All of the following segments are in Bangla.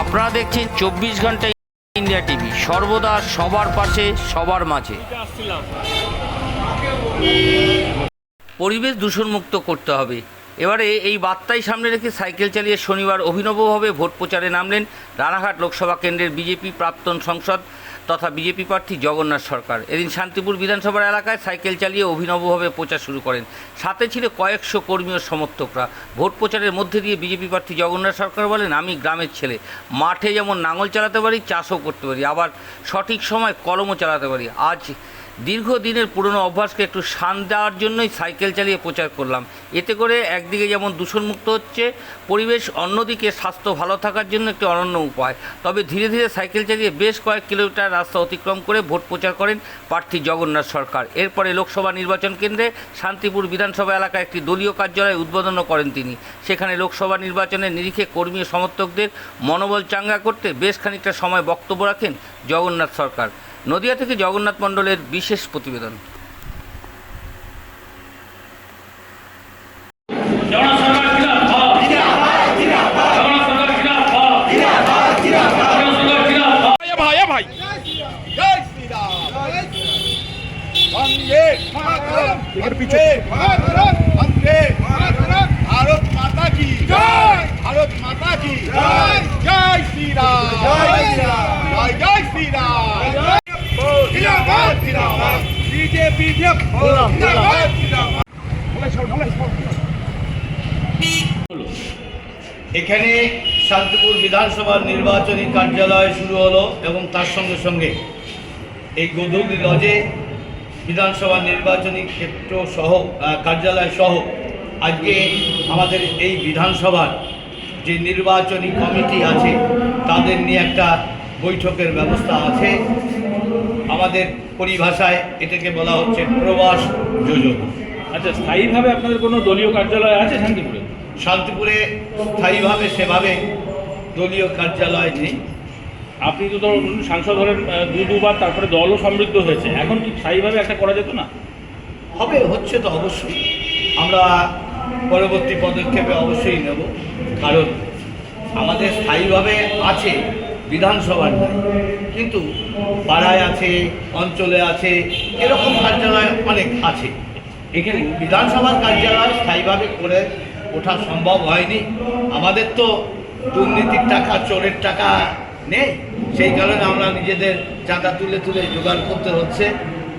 আপনারা দেখছেন চব্বিশ ঘণ্টা ইন্ডিয়া টিভি। সর্বদা সবার পাশে, সবার মাঝে। পরিবেশ দূষণমুক্ত করতে হবে। এবারে এই বার্তাই সামনে রেখে সাইকেল চালিয়ে শনিবার অভিনবভাবে ভোট প্রচারে নামলেন রানাঘাট লোকসভা কেন্দ্রের বিজেপি প্রাক্তন সংসদ তথা বিজেপি প্রার্থী জগন্নাথ সরকার। এদিন শান্তিপুর বিধানসভার এলাকায় সাইকেল চালিয়ে অভিনবভাবে প্রচার শুরু করেন। সাথে ছিল কয়েকশো কর্মী ও সমর্থকরা। ভোট প্রচারের মধ্যে দিয়ে বিজেপি প্রার্থী জগন্নাথ সরকার বলেন, আমি গ্রামের ছেলে। মাঠে যেমন নাঙল চালাতে পারি, চাষও করতে পারি। আবার সঠিক সময় কলমও চালাতে পারি। আজ দীর্ঘদিনের পুরনো অভ্যাসকে একটু শান দেওয়ার জন্যই সাইকেল চালিয়ে প্রচার করলাম। এতে করে একদিকে যেমন দূষণমুক্ত হচ্ছে, পরিবেশ অন্যদিকে স্বাস্থ্য ভালো থাকার জন্য একটি অনন্য উপায়। তবে ধীরে ধীরে সাইকেল চালিয়ে বেশ কয়েক কিলোমিটার রাস্তা অতিক্রম করে ভোট প্রচার করেন প্রার্থী জগন্নাথ সরকার। এরপরে লোকসভা নির্বাচন কেন্দ্রে শান্তিপুর বিধানসভা এলাকায় একটি দলীয় কার্যালয় উদ্বোধনও করেন তিনি। সেখানে লোকসভা নির্বাচনের নিরিখে কর্মী সমর্থকদের মনোবল চাঙ্গা করতে বেশ খানিকটা সময় বক্তব্য রাখেন জগন্নাথ সরকার। নদিয়া থেকে জগন্নাথ মণ্ডলের বিশেষ প্রতিবেদন। ভারত মাতা কি জয় ভারত মাতা কি জয় জয় শ্রীরাম জিন্দাবাদ জিন্দাবাদ বিজেপি জিন্দাবাদ জিন্দাবাদ এখানে শান্তিপুর বিধানসভার নির্বাচনী কার্যালয় শুরু হলো এবং তার সঙ্গে সঙ্গে এই গদুলি লজে বিধানসভা নির্বাচনী ক্ষেত্র সহ কার্যালয় সহ আজকে আমাদের এই বিধানসভার যে নির্বাচনী কমিটি আছে, তাদের নিয়ে একটা বৈঠকের ব্যবস্থা আছে। আমাদের পরিভাষায় এটাকে বলা হচ্ছে প্রবাস যোজনা। আচ্ছা স্থায়ীভাবে আপনাদের কোনো দলীয় কার্যালয় আছে শান্তিপুরে? শান্তিপুরে স্থায়ীভাবে সেভাবে দলীয় কার্যালয় নেই। আপনি তো ধরুন সাংসদ হলেন দু দুবার তারপরে দলও সমৃদ্ধ হয়েছে। এখন কি স্থায়ীভাবে একটা করা যেত না? হবে হচ্ছে তো অবশ্যই। আমরা পরবর্তী পদক্ষেপে অবশ্যই নেব। কারণ আমাদের স্থায়ীভাবে আছে বিধানসভার নাই। কিন্তু পাড়ায় আছে, অঞ্চলে আছে, এরকম কার্যালয় অনেক আছে। এখানে বিধানসভার কার্যালয় স্থায়ীভাবে করে ওঠা সম্ভব হয়নি। আমাদের তো দুর্নীতির টাকা, চোরের টাকা নেই। সেই কারণে আমরা নিজেদের চাঁদা তুলে তুলে জোগাড় করতে হচ্ছে।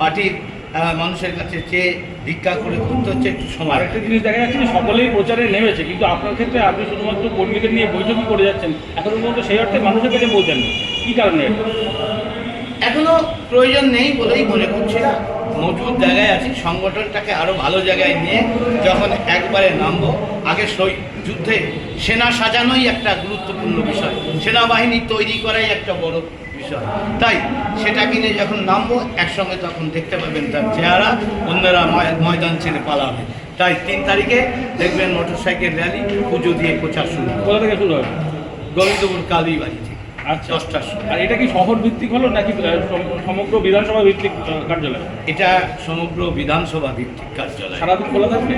পার্টির মানুষের কাছে চেয়ে ভিক্ষা করে করতে হচ্ছে একটু সময় আরেকটা জিনিস দেখা যাচ্ছে যে সকলেই প্রচারে নেমেছে কিন্তু আপনার ক্ষেত্রে আপনি শুধুমাত্র কর্মীদের নিয়ে বৈঠকই করে যাচ্ছেন এখন পর্যন্ত সেই অর্থে মানুষের কাছে পৌঁছাননি। কী কারণে? এটা? এখনও প্রয়োজন নেই বলেই মনে করছি মজুদ জায়গায় আছি সংগঠনটাকে আরও ভালো জায়গায় নিয়ে যখন একবারে নামবো আগে সই যুদ্ধে সেনা সাজানোই একটা গুরুত্বপূর্ণ বিষয়। সেনাবাহিনী তৈরি করাই একটা বড় বিষয় তাই সেটা কিনে যখন নামবো একসঙ্গে তখন দেখতে পাবেন তার চেহারা অন্যরা ময়দান ছেড়ে পালাবে। তাই তিন তারিখে দেখবেন মোটরসাইকেল র্যালি পুজো দিয়ে প্রচার শুরু। কোথা থেকে শুরু হবে? গোবিন্দপুর কালীবাড়ি থেকে আচ্ছা। দশটার সময়। আর এটা কি শহর ভিত্তিক হলো নাকি সমগ্র বিধানসভা ভিত্তিক কার্যালয়? এটা সমগ্র বিধানসভা ভিত্তিক কার্যালয়। সারাদিন খোলা থাকবে?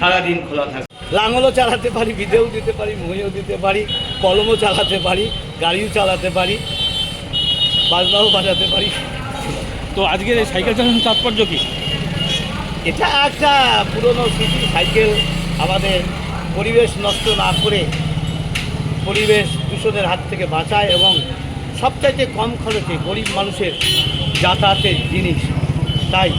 সারাদিন খোলা থাকে লাঙলও চালাতে পারি বিদেও দিতে পারি মহিও দিতে পারি কলমও চালাতে পারি গাড়িও চালাতে পারি। বাজনাও বাজাতে পারি। তো আজকের এই সাইকেল চালানোর তাৎপর্য কি? এটা একটা পুরনো স্মৃতি সাইকেল আমাদের পরিবেশ নষ্ট না করে পরিবেশ দূষণের হাত থেকে বাঁচায় এবং সবচাইতে কম খরচে গরিব মানুষের যাতায়াতের জিনিস। তাই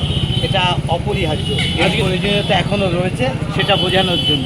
এটা অপরিহার্য। এর প্রয়োজনীয়তা এখনও রয়েছে সেটা বোঝানোর জন্য।